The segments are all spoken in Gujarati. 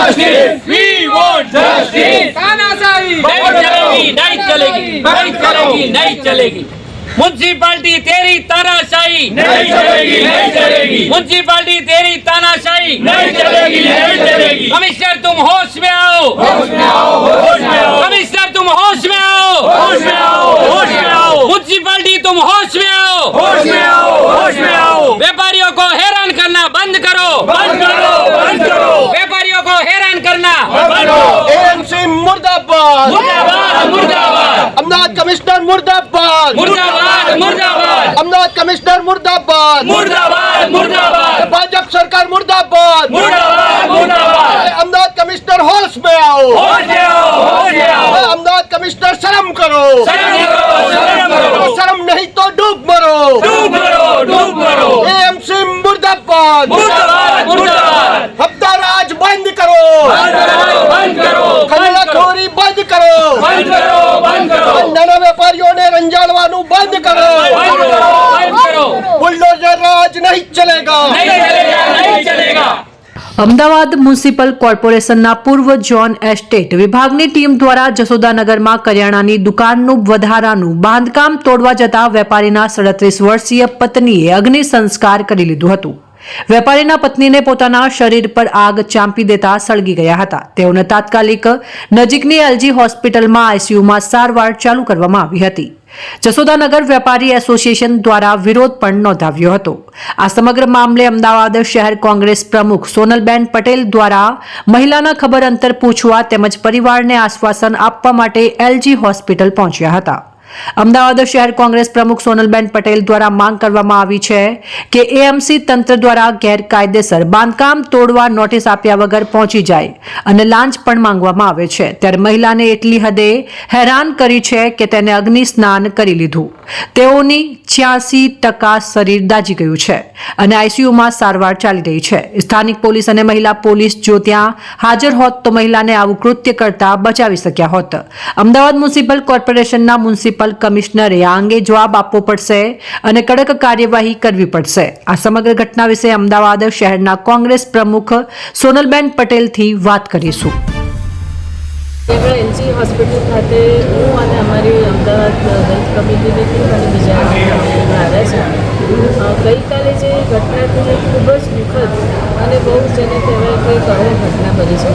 Justice! We want justice! तानाशाही नहीं चलेगी नहीं चलेगी नहीं चलेगी नहीं चलेगी म्यूनसिपालिटी तेरी तानाशाही नहीं चलेगी नहीं चलेगी म्यूनसिपालिटी तेरी तानाशाही नहीं चलेगी नहीं चलेगी कमिश्नर तुम होश में आओ होश मुर्दाबाद। मुर्दाबाद मुर्दाबाद। अमदाद कमिश्नर मुर्दाबाद। मुर्दाबाद मुर्दाबाद। अमदाद कमिश्नर मुर्दाबाद। मुर्दाबाद मुर्दाबाद। भाजपा सरकार मुर्दाबाद। मुर्दाबाद मुर्दाबाद। अमदाद कमिश्नर होश में आओ। होश में आओ होश में आओ। अमदाद कमिश्नर शर्म करो। शर्म करो। અમદાવાદ મ્યુનિસિપલ કોર્પોરેશનના પૂર્વ જોન એસ્ટેટ વિભાગની ટીમ દ્વારા જસોદાનગરમાં કરિયાણાની દુકાનનું વધારાનું બાંધકામ તોડવા જતા વેપારીના સડત્રીસ વર્ષીય પત્નીએ અગ્નિ સંસ્કાર કરી લીધું હતું. વેપારીના પત્નીને પોતાના શરીર પર આગ ચાંપી દેતા સળગી ગયા હતા. તેઓને તાત્કાલિક નજીકની એલજી હોસ્પિટલમાં આઈસીયુમાં સારવાર ચાલુ કરવામાં આવી હતી. જસોદાનગર વેપારી એસોસિએશન દ્વારા વિરોધ પણ નોંધાવ્યો હતો. આ સમગ્ર મામલે અમદાવાદ શહેર કોંગ્રેસ પ્રમુખ સોનલબેન પટેલ દ્વારા મહિલાના ખબર અંતર પૂછવા તેમજ પરિવારને આશ્વાસન આપવા માટે એલજી હોસ્પિટલ પહોંચ્યા હતા. અમદાવાદ શહેર કોંગ્રેસ પ્રમુખ સોનલબેન પટેલ દ્વારા માંગ કરવામાં આવી છે કે એએમસી તંત્ર દ્વારા ગેરકાયદેસર બાંધકામ તોડવા નોટિસ આપ્યા વગર પહોંચી જાય અને લાંચ પણ માંગવામાં આવે છે. ત્યારે મહિલાને એટલી હદે હેરાન કરી છે કે તેને અગ્નિ સ્નાન કરી લીધું. તેઓની છ્યાસી ટકા શરીર દાજી ગયું છે. અને આઈસીયુમાં સારવાર ચાલી રહી છે. સ્થાનિક પોલીસ અને મહિલા પોલીસ જો ત્યાં હાજર હોત તો મહિલાને આવું કૃત્ય કરતા બચાવી શક્યા હોત. અમદાવાદ મ્યુનિસિપલ કોર્પોરેશનના મ્યુનિસિપલ કમિશનરે આ અંગે જવાબ આપવો પડશે અને કડક કાર્યવાહી કરવી પડશે. આ સમગ્ર ઘટના વિશે અમદાવાદ શહેરના કોંગ્રેસ પ્રમુખ સોનલબેન પટેલથી વાત કરીશું. આપણે એલજી હોસ્પિટલ ખાતે હું અને અમારી અમદાવાદ હેલ્થ કમિટીની અને બીજા આવ્યા છે. ગઈકાલે જે ઘટના થઈ ખૂબ જ દુઃખદ અને બહુ જેને કહેવાય કે કરુણ ઘટના બની છે.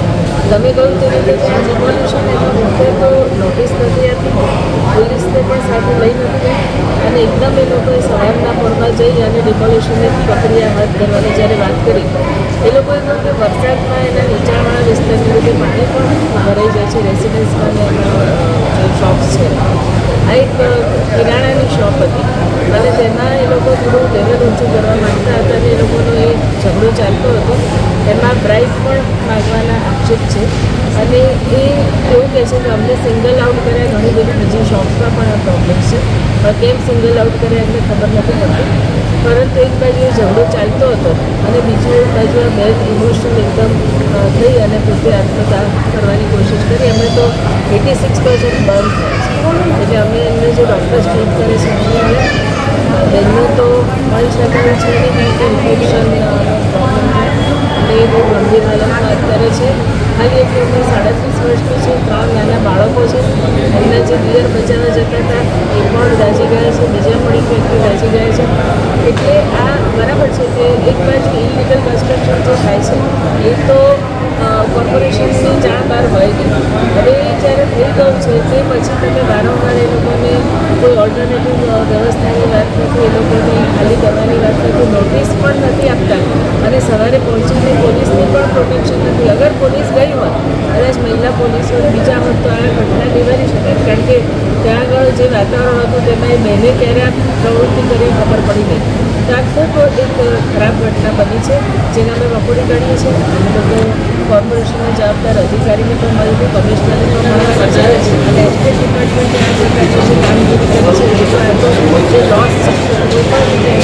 તમે કહ્યું તે રીતે જમવાનું છે ને એટલે તો નોટિસ નથી આપી. પોલીસને પણ સાથે લઈ નથી અને એકદમ એ લોકોએ સવારના પોરમાં જઈ અને ડિમોલ્યુશનની પ્રક્રિયા હાથ ધરવાની જ્યારે વાત કરી, એ લોકોએ કહ્યું કે વરસાદમાં એના નીચાણવાળા વિસ્તારની લીધે પાણી પણ ભરાઈ જાય છે રેસિડન્સમાં અને શોપ્સ છે. આ એક કિરાણાની શોપ હતી અને તેમાં એ લોકો થોડું લેવલ ઊંચું કરવા માંગતા હતા અને એ લોકોનો એ ઝઘડો ચાલતો હતો એમાં બ્રાઇક પણ માગવાના આક્ષેપ છે અને એ એવું કહે છે કે અમને સિંગલ આઉટ કર્યા ઘણી બધી બીજી શોપ્સમાં પણ આ પ્રોબ્લેમ છે. પણ કેમ સિંગલ આઉટ કર્યા એમને ખબર નથી પડતી. પરંતુ એક બાજુ ઝઘડો ચાલતો હતો અને બીજું એક બાજુ આ ઇમોશનલ એકદમ થઈ અને પોતે આત્મતા કરવાની કોશિશ કરી. અમે તો એટી સિક્સ પર્સન્ટ બર્ન થયા છે. એટલે અમે એમને જે ડૉક્ટર્સ ટ્રીટ કરે છે, એમને બેનનું તો મળી શકાય છે કે ઇન્ફેક્શન એ બહુ ગંભીર હાલતમાં અત્યારે છે. ખાલી એક ઉંમર સાડત્રીસ વર્ષની છે, ત્રણ નાના બાળકો છે. એમના જે દિયર બચાવવા જતા હતા, એ પણ દાજી ગયા છે, બીજા પણ એક વ્યક્તિ દાજી ગયા છે. એટલે આ બરાબર છે કે એક બાજુ ઇલિગલ કન્સ્ટ્રક્શન જે થાય છે, એ તો કોર્પોરેશનની જાણ બહાર હોય નહીં. હવે એ જ્યારે થઈ ગયું છે, તે પછી તમે વારંવાર એ લોકોને કોઈ ઓલ્ટરનેટિવ વ્યવસ્થાની વાત નથી, એ લોકોને ખાલી કરવાની વાત નથી નોટિસ પણ નથી આપતા અને સવારે પહોંચીને પોલીસની પણ પ્રોટેક્શન નથી અગર પોલીસ ગઈ હોત કદાચ મહિલા પોલીસ હોય બીજા હોત તો આ ઘટના નિવારી શકાય કારણ કે ત્યાં આગળ જે વાતાવરણ હતું તેમાં એ બહેને ક્યારે પ્રવૃત્તિ કરી ખબર પડી નહીં. તો આ ખૂબ એક ખરાબ ઘટના બની છે, જેને અમે વખોડી કાઢીએ છીએ. અમે લોકો કોર્પોરેશનના જવાબદાર અધિકારીને પણ મળ્યું કમિશનરને પણ મળવા છે. અને એસ્ટેટ ડિપાર્ટમેન્ટે આ જે છે કામગીરી કરી છે, એ તો જે લોસ છે પણ રીતે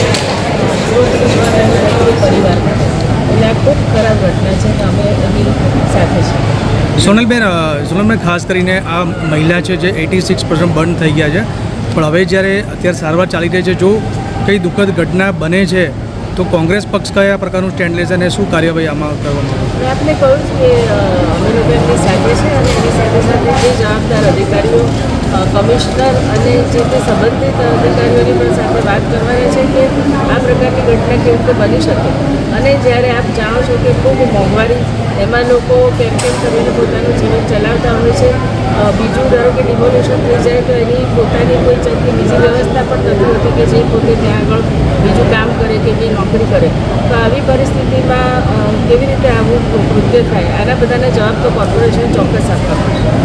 પરિવાર એટલે આ ખૂબ ખરાબ ઘટના છે તો અમે એની સાથે છીએ સોનલબેન સોનલબેન ખાસ કરીને આ મહિલા છે જે એટી સિક્સ પર્સન્ટ બંધ થઈ ગયા છે. પણ હવે જ્યારે અત્યારે સારવાર ચાલી રહી છે જો કંઈ દુઃખદ ઘટના બને છે તો કોંગ્રેસ પક્ષ કયા પ્રકારનું સ્ટેન્ડ લેશે અને શું કાર્યવાહી આમાં કરવામાં આવશે? આપને કહ્યું કે અમે સાથે છે અને એની સાથે સાથે જે જવાબદાર અધિકારીઓ અ, કમિશનર અને જે તે સંબંધિત અધિકારીઓની પણ સાથે વાત કરવાની છે કે આ પ્રકારની ઘટના કેવી રીતે બની શકે. અને જ્યારે આપ જાણો છો કે ખૂબ મોંઘવારી, એમાં લોકો કેમ કેમ કરીને પોતાનું જીવન ચલાવતા હોય છે બીજું ધારો કે ડિમોલ્યુશન થઈ જાય તો એની પોતાની કોઈ જાતની બીજી વ્યવસ્થા પણ નથી હોતી કે જે પોતે ત્યાં આગળ બીજું કામ કરે કે બી નોકરી કરે. તો આવી પરિસ્થિતિમાં કેવી રીતે આવું કૃત્ય થાય? આના બધાના જવાબ તો કોર્પોરેશન ચોક્કસ આપવા પડશે